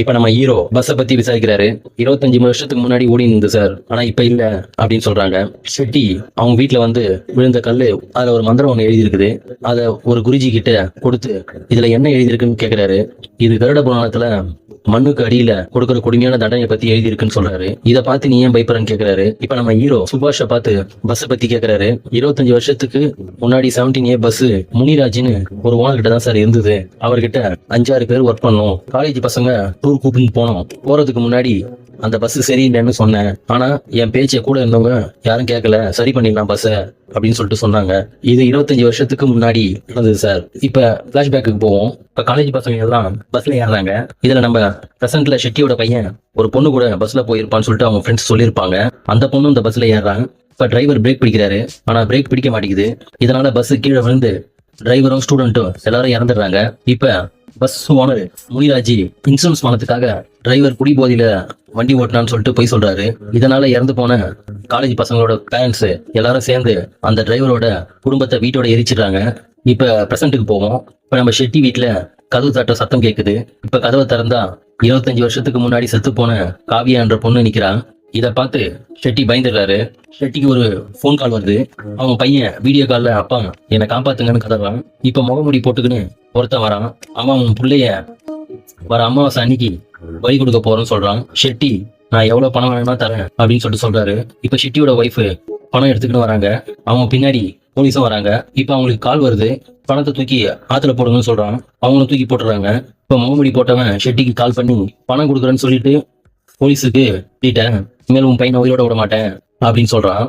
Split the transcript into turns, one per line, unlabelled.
இப்ப நம்ம ஹீரோ பஸ்ஸை பத்தி விசாரிக்கிறாரு. இருபத்தஞ்சு வருஷத்துக்கு முன்னாடி ஓடி இருந்தது சார். ஆனா இப்ப இல்ல அப்படின்னு சொல்றாங்க. ஷெட்டி அவங்க வீட்டுல வந்து விழுந்த கல்லு அதுல ஒரு மந்திரம் ஒண்ணு எழுதி இருக்குது அத ஒரு குருஜி கிட்ட கொடுத்து இதுல என்ன எழுதி இருக்குன்னு கேக்குறாரு. இது கருட புராணத்துல மண்ணுக்கு அடியில கொடுக்கற கொடுமையான தண்டனை பத்தி எழுதி இருக்குன்னு சொல்றாரு. இதை பார்த்து நீ ஏன் பயப்படுறன்னு கேக்குறாரு. இப்ப நம்ம ஹீரோ சுபாஷ பார்த்து பஸ் பத்தி கேக்குறாரு. இருபத்தஞ்சு வருஷத்துக்கு முன்னாடி செவன்டீன் ஏ பஸ் முனிராஜ்னு ஒரு ஓனர் கிட்ட தான் சார் இருந்தது. அவர்கிட்ட அஞ்சாறு பேர் ஒர்க் பண்ணும். காலேஜ் பசங்க டூர் கூப்பிட்டு போனோம். போறதுக்கு முன்னாடி அந்த பஸ் சரியில்லைன்னு சொன்னேன். ஆனா என் பேச்சை கூட இருந்தவங்க யாரும் கேட்கல சரி பண்ணிடலாம் பஸ்ஸை அப்படின்னு சொல்லிட்டு சொன்னாங்க. இது இருபத்தஞ்சு வருஷத்துக்கு முன்னாடி நடந்தது சார் இப்ப பிளாஷ்பேக்கு போவோம். இப்ப காலேஜ் பசங்க எல்லாம் பஸ்ல ஏறாங்க இதுல நம்ம பிரசன்ட்ல ஷெட்டியோட பையன் ஒரு பொண்ணு கூட பஸ்ல போயிருப்பான்னு சொல்லிட்டு அவங்க ஃப்ரெண்ட்ஸ் சொல்லியிருப்பாங்க. அந்த பொண்ணு இந்த பஸ்ல ஏறுறாங்க. இப்ப டிரைவர் பிரேக் பிடிக்கிறாரு. ஆனா பிரேக் பிடிக்க மாட்டேங்குது. இதனால பஸ் கீழே விழுந்து டிரைவரும் ஸ்டூடெண்ட்டும் எல்லாரும் இறந்துடுறாங்க. இப்ப பஸ் ஓனர் முனிராஜி இன்சூரன்ஸ் பணத்துக்காக டிரைவர் குடி போதையில வண்டி ஓட்டினான்னு சொல்லிட்டு போய் சொல்றாரு. இதனால இறந்து போன காலேஜ் பசங்களோட பேரண்ட்ஸ் எல்லாரும் சேர்ந்து அந்த டிரைவரோட குடும்பத்தை வீட்டோட எரிச்சிடுறாங்க. இப்ப பிரசன்ட்டுக்கு போவோம். இப்ப நம்ம ஷெட்டி வீட்ல கதவு தட்ட சத்தம் கேக்குது. இப்ப கதவை திறந்தா இருபத்தஞ்சு வருஷத்துக்கு முன்னாடி செத்து போன காவியான்ற பொண்ணு நிக்கிறா இத பார்த்து ஷெட்டி பயந்துடுறாரு. ஷெட்டிக்கு ஒரு ஃபோன் கால் வருது. அவங்க பையன் வீடியோ கால்ல அப்பா என்னை காப்பாத்துங்கன்னு கதறான். இப்ப முகமுடி போட்டுக்கின்னு ஒருத்தன் வரான். அவன் அவன் பிள்ளைய வர அமாவாசை அன்னைக்கு வழி கொடுக்க போறேன்னு சொல்றான். ஷெட்டி நான் எவ்வளவு பணம் வேணும்னா தரேன் அப்படின்னு சொல்லிட்டு சொல்றாரு. இப்ப ஷெட்டியோட ஒய்ஃப் பணம் எடுத்துக்கிட்டு வராங்க. அவங்க பின்னாடி போலீஸும் வராங்க. இப்ப அவங்களுக்கு கால் வருது. பணத்தை தூக்கி ஆத்துல போடுங்கன்னு சொல்றான். அவங்களும் தூக்கி போட்டுறாங்க இப்ப முகமுடி போட்டவன் ஷெட்டிக்கு கால் பண்ணி பணம் கொடுக்குறேன்னு சொல்லிட்டு போலீஸுக்கு இனிமேல் உன் பையனை உயிரோட விட மாட்டேன் அப்படின்னு சொல்றான்.